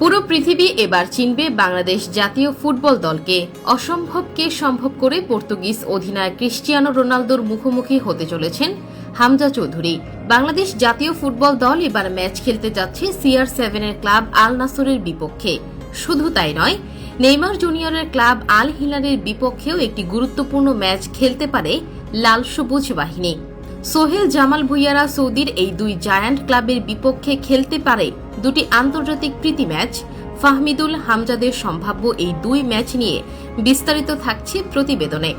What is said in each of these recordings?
পুরো পৃথিবী এবার চিনবে বাংলাদেশ জাতীয় ফুটবল দলকে। অসম্ভবকে সম্ভব করে পর্তুগিজ অধিনায়ক ক্রিস্টিয়ানো রোনালদোর মুখোমুখি হতে চলেছেন হামজা চৌধুরী। বাংলাদেশ জাতীয় ফুটবল দল এবার ম্যাচ খেলতে যাচ্ছে সিআর সেভেনের ক্লাব আল নাসরের বিপক্ষে। শুধু তাই নয়, নেইমার জুনিয়রের ক্লাব আল হিলালের বিপক্ষেও একটি গুরুত্বপূর্ণ ম্যাচ খেলতে পারে লাল সবুজ বাহিনী। সোহেল জামাল ভুইয়ারা সৌদির এই দুই জায়ান্ট ক্লাবের বিপক্ষে খেলতে পারে দুটি আন্তর্জাতিক প্রীতি ম্যাচ। ফাহমিদুল হামজাদের সম্ভাব্য এই দুই ম্যাচ নিয়ে বিস্তারিত থাকছে প্রতিবেদনে।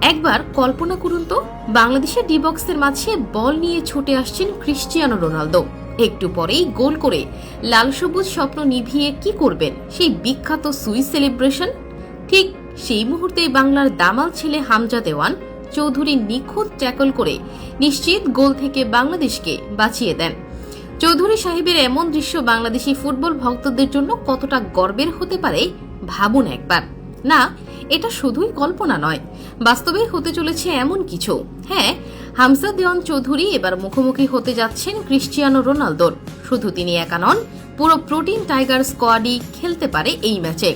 একবার কল্পনা করুন তো, বাংলাদেশের ডিবক্সের মাঝে বল নিয়ে ছুটে আসছেন ক্রিশ্চিয়ানো রোনালদো। একটু পরেই গোল করে লাল সবুজ স্বপ্ন নিভিয়ে কি করবেন সেই বিখ্যাত সুইস সেলিব্রেশন? ঠিক সেই মুহূর্তেই বাংলার দামাল ছেলে হামজা দেওয়ান চৌধুরী নিখুঁত ট্যাকল করে নিশ্চিত গোল থেকে বাংলাদেশকে বাঁচিয়ে দেন। চৌধুরী সাহেবের এমন দৃশ্য বাংলাদেশি ফুটবল ভক্তদের জন্য কতটা গর্বের হতে পারে ভাবুন একবার। না, এটা শুধুই কল্পনা নয় বাস্তবেই হতে চলেছে এমন কিছু। হ্যাঁ হামজা দেওয়ান চৌধুরী এবার মুখোমুখি হতে যাচ্ছেন ক্রিশ্চিয়ানো রোনালদোর। শুধু তিনি একা নন, পুরো প্রোটিন টাইগার স্কোয়াডই খেলতে পারে এই ম্যাচে।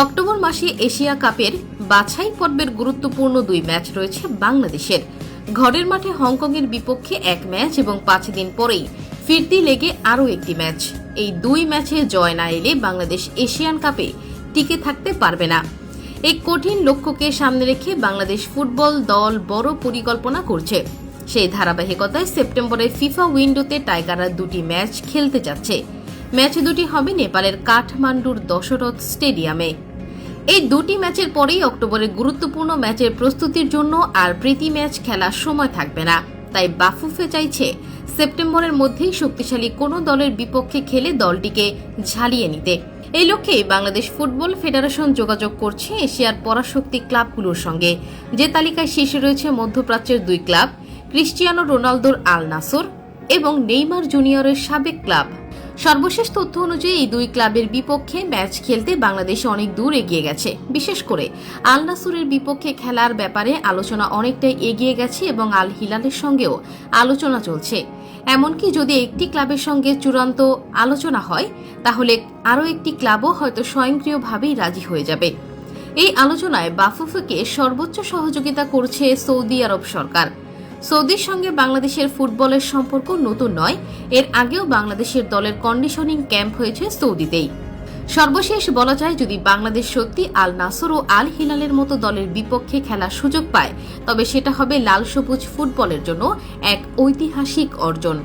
অক্টোবর মাসে এশিয়া কাপের বাছাই পর্বের গুরুত্বপূর্ণ দুই ম্যাচ রয়েছে বাংলাদেশের। ঘরের মাঠে হংকংয়ের বিপক্ষে এক ম্যাচ এবং পাঁচ দিন পরেই ফিরতি লেগে আরও একটি ম্যাচ। এই দুই ম্যাচে জয় না এলে বাংলাদেশ এশিয়ান কাপে টিকে থাকতে পারবে না। এই কঠিন লক্ষ্যকে সামনে রেখে বাংলাদেশ ফুটবল দল বড় পরিকল্পনা করছে। সেই ধারাবাহিকতায় সেপ্টেম্বরে ফিফা উইন্ডোতে টাইগাররা দুটি ম্যাচ খেলতে যাচ্ছে। ম্যাচ দুটি হবে নেপালের কাঠমান্ডুর দশরথ স্টেডিয়ামে। এই দুটি ম্যাচের পরেই অক্টোবরে গুরুত্বপূর্ণ ম্যাচের প্রস্তুতির জন্য আর প্রীতি ম্যাচ খেলার সময় থাকবে না। তাই বাফুফে চাইছে সেপ্টেম্বরের মধ্যেই শক্তিশালী কোনো দলের বিপক্ষে খেলে দলটিকে ঝালিয়ে নিতে। এই লক্ষ্যে বাংলাদেশ ফুটবল ফেডারেশন যোগাযোগ করছে এশিয়ার পরাশক্তি ক্লাবগুলোর সঙ্গে। যে তালিকায় শীর্ষে রয়েছে মধ্যপ্রাচ্যের দুই ক্লাব ক্রিস্টিয়ানো রোনালদোর আল নাসর এবং নেইমার জুনিয়রের সাবেক ক্লাব সর্বশেষ তথ্য অনুযায়ী এই দুই ক্লাবের বিপক্ষে ম্যাচ খেলতে বাংলাদেশ অনেক দূর এগিয়ে গেছে। বিশেষ করে আল নাসুরের বিপক্ষে খেলার ব্যাপারে আলোচনা অনেকটাই এগিয়ে গেছে এবং আল হিলালের সঙ্গেও আলোচনা চলছে। এমনকি যদি একটি ক্লাবের সঙ্গে চূড়ান্ত আলোচনা হয়, তাহলে আরও একটি ক্লাবও হয়তো স্বয়ংক্রিয়ভাবেই রাজি হয়ে যাবে। এই আলোচনায় বাফুফেকে সর্বোচ্চ সহযোগিতা করছে সৌদি আরব সরকার। সৌদির সঙ্গে বাংলাদেশের ফুটবলের সম্পর্ক নতুন নয়। এর আগেও বাংলাদেশের দলের কন্ডিশনিং ক্যাম্প হয়েছে সৌদিতেই। সর্বশেষ বলা যায়, যদি বাংলাদেশ সত্যি আল নাসর ও আল হিলালের মতো দলের বিপক্ষে খেলার সুযোগ পায়, তবে সেটা হবে লাল সবুজ ফুটবলের জন্য এক ঐতিহাসিক অর্জন।